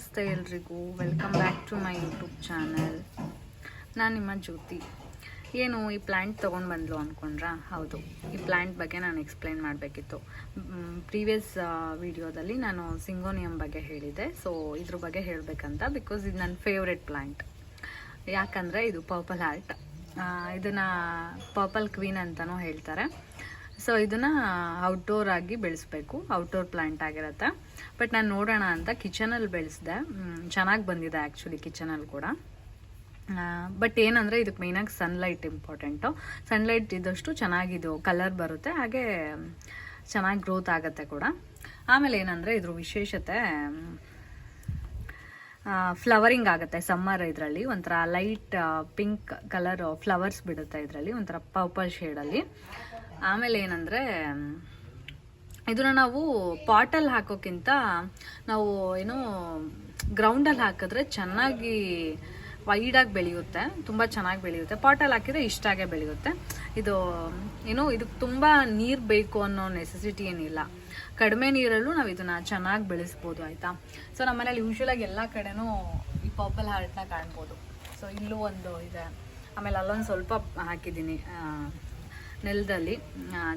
ನಮಸ್ತೆ ಎಲ್ರಿಗೂ. Welcome back to my YouTube channel ನಾನು ನಿಮ್ಮ ಜ್ಯೋತಿ. ಏನು, ಈ ಪ್ಲ್ಯಾಂಟ್ ತೊಗೊಂಡು ಬಂದ್ಲು ಅಂದ್ಕೊಂಡ್ರಾ ಹೌದು. ಈ ಪ್ಲ್ಯಾಂಟ್ ಬಗ್ಗೆ ನಾನು ಎಕ್ಸ್ಪ್ಲೈನ್ ಮಾಡಬೇಕಿತ್ತು. ಪ್ರೀವಿಯಸ್ ವಿಡಿಯೋದಲ್ಲಿ ನಾನು ಸಿಂಗೋನಿಯಂ ಬಗ್ಗೆ ಹೇಳಿದೆ ಸೊ ಇದ್ರ ಬಗ್ಗೆ ಹೇಳಬೇಕಂತ ಬಿಕಾಸ್ ಇದು ನನ್ನ ಫೇವ್ರೆಟ್ ಪ್ಲ್ಯಾಂಟ್ ಯಾಕಂದರೆ ಇದು ಪರ್ಪಲ್ ಹಾರ್ಟ್ ಇದನ್ನು ಪರ್ಪಲ್ ಕ್ವೀನ್ ಅಂತಲೂ ಹೇಳ್ತಾರೆ. ಸೊ ಇದನ್ನ ಔಟ್ಡೋರ್ ಆಗಿ ಬೆಳೆಸ್ಬೇಕು. ಔಟ್ಡೋರ್ ಪ್ಲಾಂಟ್ ಆಗಿರುತ್ತೆ. ಬಟ್ ನಾನು ನೋಡೋಣ ಅಂತ ಕಿಚನಲ್ಲಿ ಬೆಳೆಸಿದೆ. ಚೆನ್ನಾಗಿ ಬಂದಿದೆ ಆ್ಯಕ್ಚುಲಿ ಕಿಚನಲ್ಲಿ ಕೂಡ. ಬಟ್ ಏನಂದರೆ ಇದಕ್ಕೆ ಮೇಯ್ನಾಗಿ ಸನ್ಲೈಟ್ ಇಂಪಾರ್ಟೆಂಟು ಸನ್ಲೈಟ್ ಇದ್ದಷ್ಟು ಚೆನ್ನಾಗಿದು ಕಲರ್ ಬರುತ್ತೆ. ಹಾಗೆ ಚೆನ್ನಾಗಿ ಗ್ರೋತ್ ಆಗುತ್ತೆ ಕೂಡ. ಆಮೇಲೆ ಏನಂದರೆ ಇದ್ರ ವಿಶೇಷತೆ ಫ್ಲವರಿಂಗ್ ಆಗುತ್ತೆ ಸಮ್ಮರ್ ಇದರಲ್ಲಿ. ಒಂಥರ ಲೈಟ್ ಪಿಂಕ್ ಕಲರ್ ಫ್ಲವರ್ಸ್ ಬಿಡುತ್ತೆ ಇದರಲ್ಲಿ. ಒಂಥರ ಪರ್ಪಲ್ ಶೇಡಲ್ಲಿ ಆಮೇಲೆ ಏನಂದರೆ, ಇದನ್ನ ನಾವು ಪಾಟಲ್ಲಿ ಹಾಕೋಕ್ಕಿಂತ ನಾವು ಏನು ಗ್ರೌಂಡಲ್ಲಿ ಹಾಕಿದ್ರೆ ಚೆನ್ನಾಗಿ ವೈಡಾಗಿ ಬೆಳೆಯುತ್ತೆ, ತುಂಬ ಚೆನ್ನಾಗಿ ಬೆಳೆಯುತ್ತೆ. ಪಾಟಲ್ಲಿ ಹಾಕಿದ್ರೆ ಇಷ್ಟಾಗೆ ಬೆಳೆಯುತ್ತೆ. ಇದು ಏನು ಇದಕ್ಕೆ ತುಂಬ ನೀರು ಬೇಕು ಅನ್ನೋ ನೆಸೆಸಿಟಿ ಏನಿಲ್ಲ. ಕಡಿಮೆ ನೀರಲ್ಲೂ ನಾವು ಇದನ್ನ ಚೆನ್ನಾಗಿ ಬೆಳೆಸ್ಬೋದು, ಆಯಿತಾ? ಸೊ ನಮ್ಮ ಮನೇಲಿ ಯೂಶ್ವಲಾಗಿ ಎಲ್ಲ ಕಡೆನೂ ಈ ಪರ್ಪಲ್ ಹಾರ್ಟ್ನ ಕಾಣ್ಬೋದು. ಸೊ ಇಲ್ಲೂ ಒಂದು ಇದೆ. ಆಮೇಲೆ ಅಲ್ಲೊಂದು ಸ್ವಲ್ಪ ಹಾಕಿದ್ದೀನಿ. ನೆಲದಲ್ಲಿ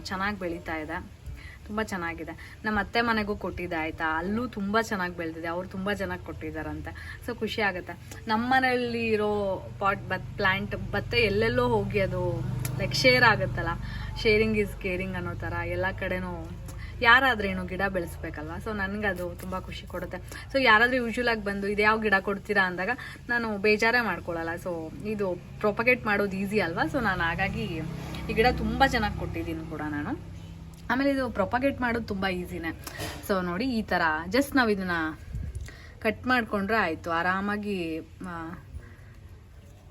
ಚೆನ್ನಾಗಿ ಬೆಳೀತಾ ಇದೆ. ತುಂಬ ಚೆನ್ನಾಗಿದೆ. ನಮ್ಮ ಅತ್ತೆ ಮನೆಗೂ ಕೊಟ್ಟಿದ್ದೆ, ಆಯಿತಾ? ಅಲ್ಲೂ ತುಂಬ ಚೆನ್ನಾಗಿ ಬೆಳೆದಿದೆ. ಅವ್ರು ತುಂಬ ಚೆನ್ನಾಗಿ ಕೊಟ್ಟಿದ್ದಾರಂತೆ. ಸೊ, ಖುಷಿ ಆಗುತ್ತೆ. ನಮ್ಮ ಮನೆಯಲ್ಲಿ ಇರೋ ಪಾಟ್ ಬತ್ ಪ್ಲ್ಯಾಂಟ್ ಭತ್ತ ಎಲ್ಲೆಲ್ಲೋ ಹೋಗಿ ಅದು ಲೈಕ್ ಶೇರ್ ಆಗುತ್ತಲ್ಲ? ಶೇರಿಂಗ್ ಈಸ್ ಕೇರಿಂಗ್ ಅನ್ನೋ ಥರ, ಎಲ್ಲ ಕಡೆನೂ ಯಾರಾದ್ರೇನು ಗಿಡ ಬೆಳೆಸ್ಬೇಕಲ್ವಾ? ಸೊ ನನಗೆ ಅದು ತುಂಬ ಖುಷಿ ಕೊಡುತ್ತೆ. ಸೊ ಯಾರಾದರೂ ಯೂಶ್ವಲಾಗಿ ಬಂದು ಇದು ಯಾವ ಗಿಡ ಕೊಡ್ತೀರಾ ಅಂದಾಗ ನಾನು ಬೇಜಾರೇ ಮಾಡ್ಕೊಳ್ಳಲ್ಲ ಸೊ ಇದು ಪ್ರೊಪಗೇಟ್ ಮಾಡೋದು ಈಸಿ ಅಲ್ವಾ? ಸೊ ನಾನು ಹಾಗಾಗಿ ಈ ಗಿಡ ತುಂಬ ಚೆನ್ನಾಗಿ ಕೊಟ್ಟಿದ್ದೀನಿ ಕೂಡ ನಾನು. ಆಮೇಲೆ ಇದು ಪ್ರೊಪಗೇಟ್ ಮಾಡೋದು ತುಂಬ ಈಸಿನೇ ಸೊ ನೋಡಿ ಈ ಥರ ಜಸ್ಟ್ ನಾವು ಇದನ್ನು ಕಟ್ ಮಾಡಿಕೊಂಡ್ರೆ ಆಯಿತು. ಆರಾಮಾಗಿ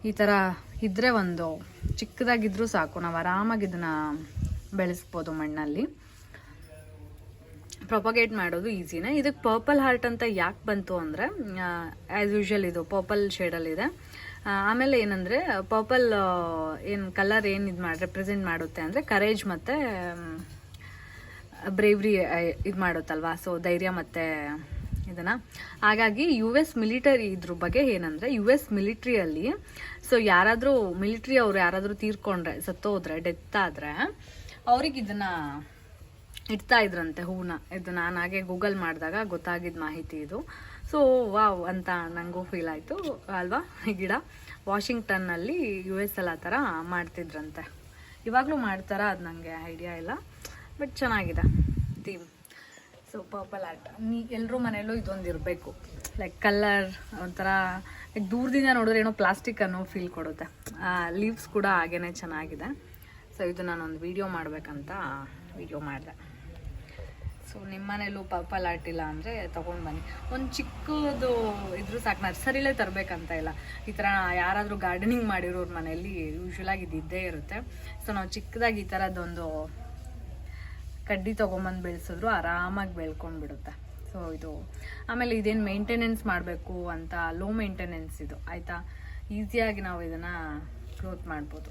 ಈ ಥರ ಇದ್ದರೆ ಒಂದು ಚಿಕ್ಕದಾಗಿದ್ದರೂ ಸಾಕು. ನಾವು ಆರಾಮಾಗಿ ಇದನ್ನು ಬೆಳೆಸ್ಬೋದು ಮಣ್ಣಲ್ಲಿ. ಪ್ರೊಪಗೇಟ್ ಮಾಡೋದು ಈಸಿನೇ ಇದಕ್ಕೆ ಪರ್ಪಲ್ ಹಾರ್ಟ್ ಅಂತ ಯಾಕೆ ಬಂತು ಅಂದರೆ ಆ್ಯಸ್ ಯೂಶುವಲ್ ಇದು ಪರ್ಪಲ್ ಶೇಡಲ್ಲಿದೆ ಆಮೇಲೆ ಏನಂದರೆ ಪರ್ಪಲ್ ಏನು ಕಲರ್ ಏನು ಇದು ಮಾಡಿ ರೆಪ್ರೆಸೆಂಟ್ ಮಾಡುತ್ತೆ ಅಂದರೆ ಕರೇಜ್ ಮತ್ತು ಬ್ರೇವ್ರಿ ಇದು ಮಾಡುತ್ತಲ್ವಾ? ಸೊ ಧೈರ್ಯ ಮತ್ತು ಇದನ್ನು. ಹಾಗಾಗಿ ಯು ಎಸ್ ಮಿಲಿಟರಿ ಇದ್ರ ಬಗ್ಗೆ ಏನಂದರೆ ಯು ಎಸ್ ಮಿಲಿಟ್ರಿಯಲ್ಲಿ ಸೊ ಯಾರಾದರೂ ಮಿಲಿಟ್ರಿ ಅವರು ಯಾರಾದರೂ ತೀರ್ಕೊಂಡ್ರೆ, ಸತ್ತೋದ್ರೆ ಡೆತ್ ಆದರೆ, ಅವ್ರಿಗೆ ಇದನ್ನು ಇಡ್ತಾ ಇದ್ರಂತೆ ಹೂವನ್ನ ಇದು ನಾನು ಹಾಗೆ ಗೂಗಲ್ ಮಾಡಿದಾಗ ಗೊತ್ತಾಗಿದ್ದ ಮಾಹಿತಿ ಇದು. ಸೊ ವಾವ್ ಅಂತ ನನಗೂ ಫೀಲ್ ಆಯಿತು. ಅಲ್ವಾ? ಗಿಡ ವಾಷಿಂಗ್ಟನ್ನಲ್ಲಿ ಯು ಎಸ್ ಎಲ್ ಆ ಥರ ಮಾಡ್ತಿದ್ರಂತೆ. ಇವಾಗಲೂ ಮಾಡ್ತಾರಾ? ಅದು ನನಗೆ ಐಡಿಯಾ ಇಲ್ಲ. ಬಟ್ ಚೆನ್ನಾಗಿದೆ ಥೀಮ್ ಸೊ ಪರ್ಪಲ್ ಆರ್ಟ್ ನೀ ಎಲ್ಲರೂ ಮನೆಯಲ್ಲೂ ಇದೊಂದು ಇರಬೇಕು. ಲೈಕ್ ಕಲರ್ ಒಂಥರ ಲೈಕ್ ದೂರದಿಂದ ನೋಡಿದ್ರೆ ಏನೋ ಪ್ಲಾಸ್ಟಿಕ್ ಅನ್ನೋ ಫೀಲ್ ಕೊಡುತ್ತೆ. ಲೀವ್ಸ್ ಕೂಡ ಹಾಗೇ ಚೆನ್ನಾಗಿದೆ. ಸೊ ಇದು ನಾನೊಂದು ವಿಡಿಯೋ ಮಾಡಬೇಕಂತ ವಿಡಿಯೋ ಮಾಡಿದೆ. ಸೊ ನಿಮ್ಮ ಮನೇಲೂ ಪರ್ಪಲ್ ಆರ್ಟ್ ಇಲ್ಲ ಅಂದರೆ ತೊಗೊಂಡು ಬನ್ನಿ. ಒಂದು ಚಿಕ್ಕದು ಇದ್ರೂ ಸಾಕು, ನರ್ಸರಿಲೇ ತರಬೇಕಂತ ಇಲ್ಲ. ಈ ಥರ ಯಾರಾದರೂ ಗಾರ್ಡನಿಂಗ್ ಮಾಡಿರೋರ ಮನೆಯಲ್ಲಿ ಯೂಶ್ವಲಾಗಿ ಆಗಿ ಇದ್ದೇ ಇರುತ್ತೆ. ಸೊ ನಾವು ಚಿಕ್ಕದಾಗಿ ಈ ಥರದ್ದೊಂದು ಕಡ್ಡಿ ತೊಗೊಂಬಂದು ಬೆಳೆಸಿದ್ರು ಆರಾಮಾಗಿ ಬೆಳ್ಕೊಂಡು ಬಿಡುತ್ತೆ. ಸೊ ಇದು ಆಮೇಲೆ ಇದೇನು ಮೇಂಟೆನೆನ್ಸ್ ಮಾಡಬೇಕು ಅಂತ ಲೋ ಮೇಂಟೆನೆನ್ಸ್ ಇದು, ಆಯಿತಾ? ಈಸಿಯಾಗಿ ನಾವು ಇದನ್ನು ಗ್ರೋತ್ ಮಾಡ್ಬೋದು.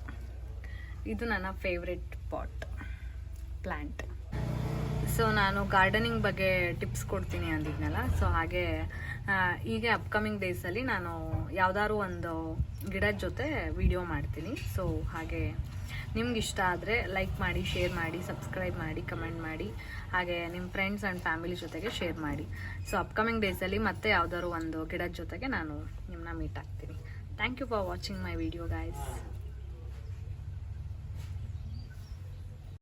ಇದು ನನ್ನ ಫೇವ್ರೆಟ್ ಪಾಟ್ ಪ್ಲ್ಯಾಂಟ್ ಸೊ ನಾನು ಗಾರ್ಡನಿಂಗ್ ಬಗ್ಗೆ ಟಿಪ್ಸ್ ಕೊಡ್ತೀನಿ ಅಂದಿದ್ನಲ್ಲ. ಸೊ ಹಾಗೆ ಈಗ ಹೀಗೆ ಅಪ್ಕಮಿಂಗ್ ಡೇಸಲ್ಲಿ ನಾನು ಯಾವ್ದಾದ್ರು ಒಂದು ಗಿಡದ ಜೊತೆ ವಿಡಿಯೋ ಮಾಡ್ತೀನಿ. ಸೊ ಹಾಗೆ ನಿಮ್ಗೆ ಇಷ್ಟ ಆದರೆ ಲೈಕ್ ಮಾಡಿ ಶೇರ್ ಮಾಡಿ ಸಬ್ಸ್ಕ್ರೈಬ್ ಮಾಡಿ ಕಮೆಂಟ್ ಮಾಡಿ, ಹಾಗೆ ನಿಮ್ಮ ಫ್ರೆಂಡ್ಸ್ ಆ್ಯಂಡ್ ಫ್ಯಾಮಿಲಿ ಜೊತೆಗೆ ಶೇರ್ ಮಾಡಿ. ಸೊ ಅಪ್ಕಮಿಂಗ್ ಡೇಸಲ್ಲಿ ಮತ್ತೆ ಯಾವ್ದಾದ್ರು ಒಂದು ಗಿಡದ ಜೊತೆಗೆ ನಾನು ನಿಮ್ಮನ್ನ ಮೀಟ್ ಆಗ್ತೀನಿ. Thank you for watching my video guys